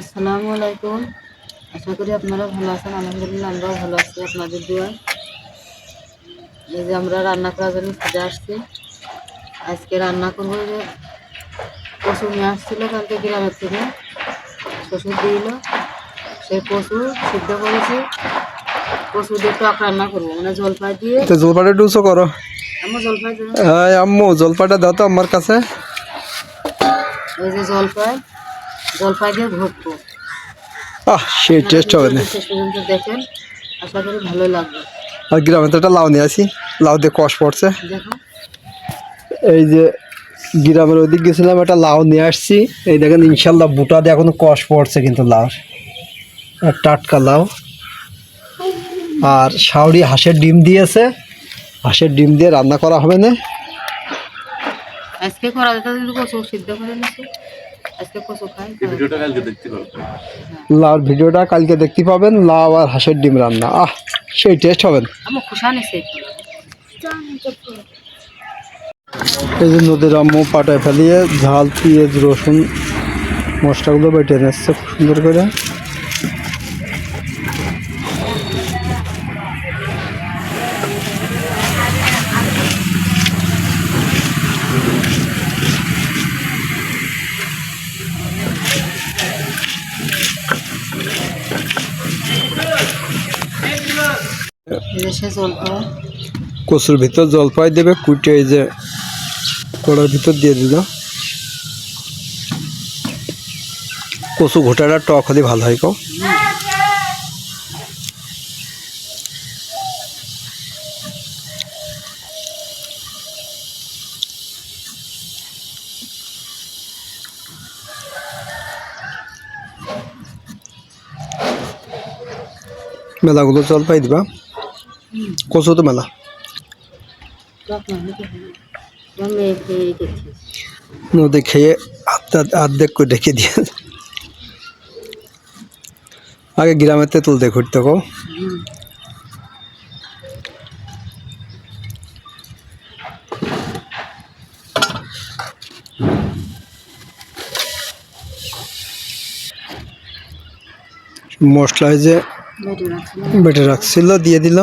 আসসালামু আলাইকুম। আশা করি আপনারা ভালো আছেন আলহামদুলিল্লাহ আমরাও ভালো আছি আপনাদের দোয়ায় এই যে আমরা রান্না করার জন্য ফিরে আসছি। আজকে রান্না করব যে কচু নিয়ে আসছিল কালকে গ্রামের থেকে। শ্বশুর দিল সেই কচু সিদ্ধ করেছি। কচু দিয়ে টক রান্না করব মানে জলপাই দিয়ে। একটু উঁচু করো। আমার জলপাই হ্যাঁ আম্মু জলপাটা দাও তো আমার কাছে। ওই যে জলপাই। জলপাই দিয়ে ঘটবো আহ সেই টেস্ট হবে না। শেষ পর্যন্ত দেখেন। আশা করি ভালো লাগবে। আর গ্রামে তো একটা লাউ নিয়ে আসি। লাউ দিয়ে কষ পড়ছে। দেখো এই যে গ্রামের ওইদিক গেছিলাম একটা লাউ নিয়ে আসছি। এই দেখেন ইনশাল্লাহ বুটা দিয়ে এখন কষ পড়ছে কিন্তু লাউ। আর টাটকা লাউ। আর শাউরি হাঁসের ডিম দিয়েছে। হাঁসের ডিম দিয়ে রান্না করা হবে না। আজকে করা যেত কিন্তু কচু সিদ্ধ করে নিছি। আজকে কচু খাই ভিডিওটা কালকে দেখতে পারব লাউর ভিডিওটা কালকে দেখতে পাবেন লাউ আর হাঁসের ডিম রান্না। আহ সেই টেস্ট হবেন আমার খুশা নিছে এই যে নদীর আম্মু পাটায় ফেলিয়ে ঝাল পেঁয়াজ রসুন মশলাগুলো বেটে নিচ্ছে খুব সুন্দর করে। জলপাই। কচুর ভিতর জলপাই দেবে, কুটে এই যে কড়ার ভিতর দিয়ে দিল। কচু ঘোটাটা টক হলে ভালো হয় কও মেলাগুলো জলপাই দিবা। কচু তো মেলা? কি নদী খেয়ে আর্ধেক করে রেখে দিয়ে আগে গ্রামের তেঁতুল দিয়ে ঘুরতে গো। হুম। মশলায় যে বেটে রাখছিল দিয়ে দিল।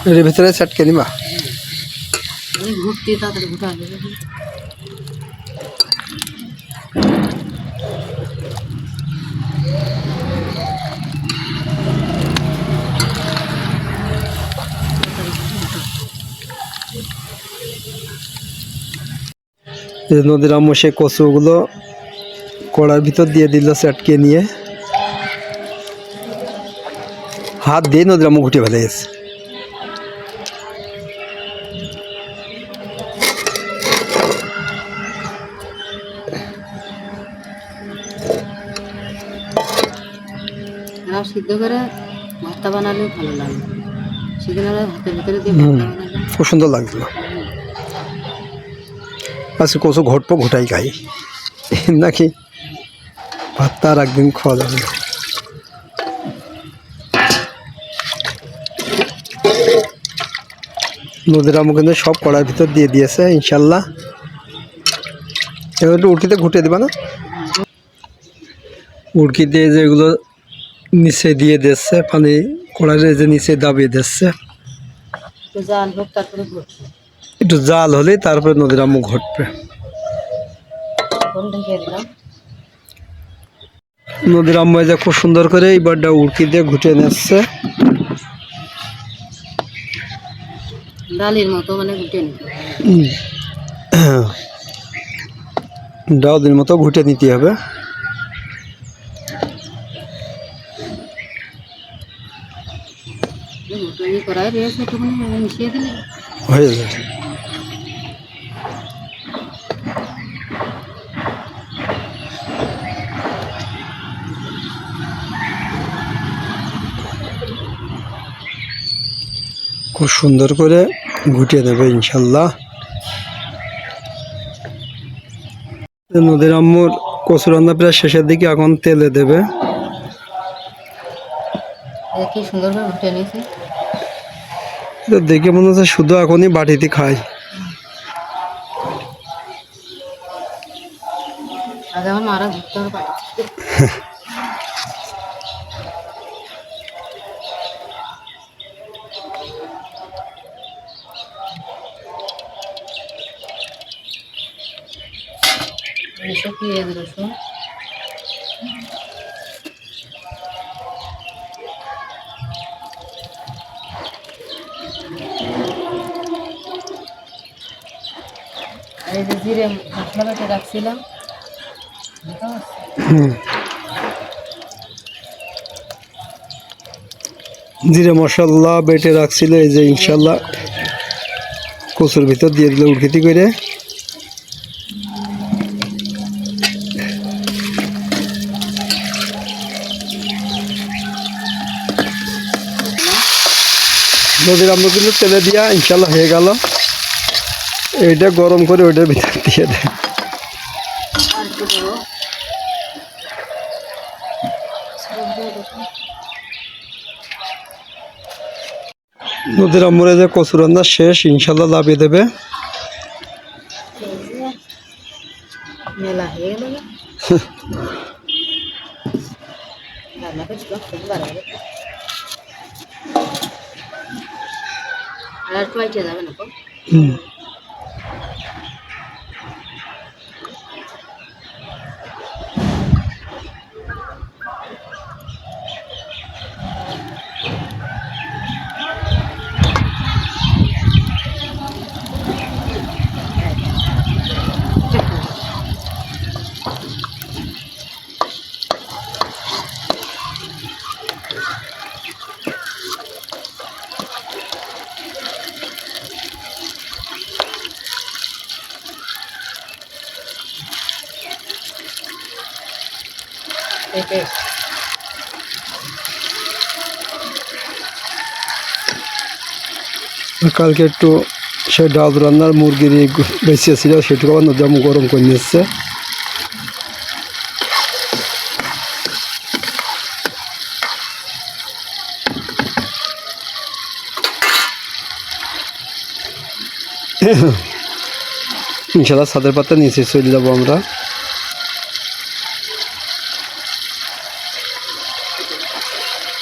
এর ভিতরে নিবা এই ঘুরতে তাড়াতাড়ি ঘুটা দেবে নদীর আম্মু সে কচুগুলো কড়ার ভিতর দিয়ে দিল চটকে নিয়ে হাত দিয়ে নদীর আম্মু ঘুটে ফেলে গেছে আর সিদ্ধ করে ভর্তা বানালেও ভালো লাগে। করে ভাতের ভিতরে দিয়ে ভর্তা খুব সুন্দর লাগছিল আজকে কচু ঘটবো ঘুটাই খাই। নাকি? ভাতটা আর একদিন খাওয়া যাবে না। নদীর আমু কিন্তু সব কড়ার ভিতর দিয়ে দিয়েছে ইনশাল্লাহ। এবার একটু উড়কিতে ঘুটে দিবা না? উড়কি দিয়ে যেগুলো নিচে দিয়ে দিচ্ছে পানি কড়াইয়ের যে নিচে দাবিয়ে দিচ্ছে। একটু জাল হলেই তারপরে নদীর আমু ঘটবে। নদীর আম্মা যে খুব সুন্দর করে এই বারটা উড়কি দিয়ে ঘুটে নিচ্ছে। ডালের মতো মানে ডাউদের মতো ঘুটে নিতে হবে। খুব সুন্দর করে ঘুটিয়ে দেবে ইনশাল্লাহ। নদীর আম্মুর কচু রান্না প্রায় শেষের দিকে এখন তেলে দেবে। কি সুন্দরভাবে দেখে মনে হচ্ছে শুধু এখনই বাটিতে খাই আগে আমার মারা ঘুরতে হবে বাড়ি এসব পেঁয়াজ রসুন আর জিরে মশলা বেটে রাখছিলাম রাখছিল, এই যে ইনশাল্লাহ কচুর ভিতর দিয়ে দিলে উড়কিতি করে। নদীর আমরা কিন্তু তেলে দিয়া ইনশাল্লাহ হয়ে গেল। এইটা গরম করে ওইটার ভিতর দিয়ে দেয়। নদীর আমরে যে কচু রান্না শেষ ইনশাল্লাহ লাভিয়ে দেবে আর যাবে না হুম। কালকে একটু সে ডাল রান্নার মুরগির বেঁচে ছিল সেটুকু আবার নদী গরম করে নিচ্ছে ইনশাল্লাহ ছাদের পাতা নিচে চলে যাব আমরা।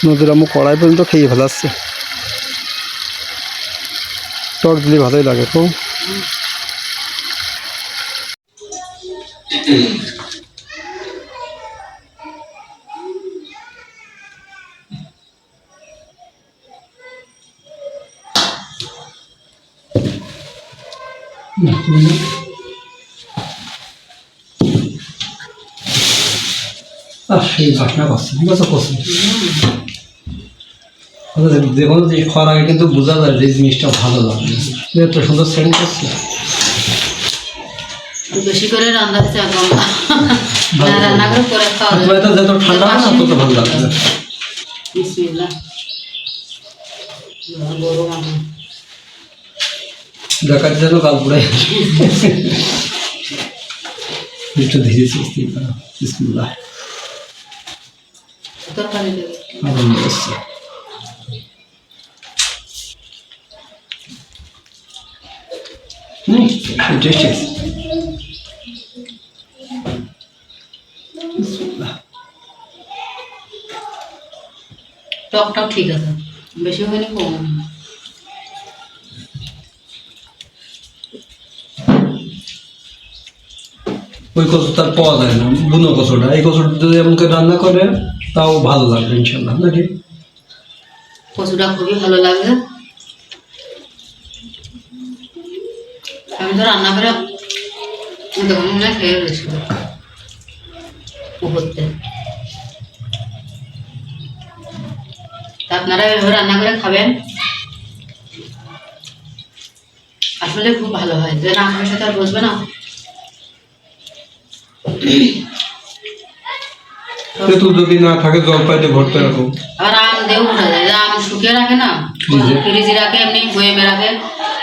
নদীর আম্মু কড়াই পর্যন্ত খেয়ে ফেলাচ্ছে টক দিলে ভালোই লাগে তো। আর সেই বাসনা করছে বুঝতে করছে যে কোনো জিনিস খাওয়ার আগে কিন্তু বোঝা যায় যে জিনিসটা ভালো লাগে এত সুন্দর সেন্ট করছে বেশি করে রান্না হচ্ছে রান্না করে পরে খাওয়া আর তোমার তো যত ঠান্ডা হয় না তত ভালো লাগবে। পুড়ে একটু ধীরে সুস্থি করো তরকারি বিসমিল্লাহ টকটাও ঠিক আছে। বেশি হয়নি কম ওই পাওয়া যায় না বুনো কচুটা। এই কচুটা যদি এমনকি রান্না করে তাও ভালো লাগবে ইনশাল্লাহ নাকি? কচুটা খুবই ভালো লাগে আমি তো রান্না করে তখন মনে খেয়ে গেছিল পুকুরতে আপনারা এভাবে রান্না করে খাবেন? আসলে খুব ভালো হয়। যে না খাওয়ার সাথে আর বসবে না। তেঁতুল যদি না থাকে জলপাইতে ভরতে রাখো। আর আম দিয়ে উঠে যায় আম শুকিয়ে রাখে না। ফ্রিজে রাখে এমনি বয়েমে রাখে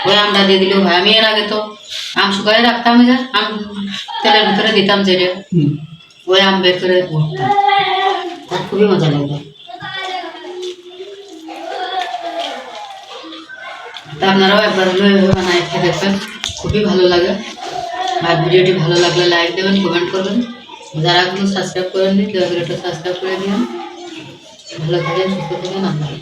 ওই আমটা দিয়ে দিলেও হয় আমি এর আগে তো আম শুকাই রাখতাম যে আম তেলের ভিতরে দিতাম যেটা হুম। ওই আম বের করে খুবই মজা লাগতো। তা আপনারাও একবার এভাবে বানায় খেয়ে দেখবেন। খুবই ভালো লাগে। আর ভিডিওটি ভালো লাগলে লাইক দেবেন কমেন্ট করবেন। যারা এখনও সাবস্ক্রাইব করেননি দয়া করে সাবস্ক্রাইব করে দিন। ভালো থাকেন সুস্থ থাকেন আপনারা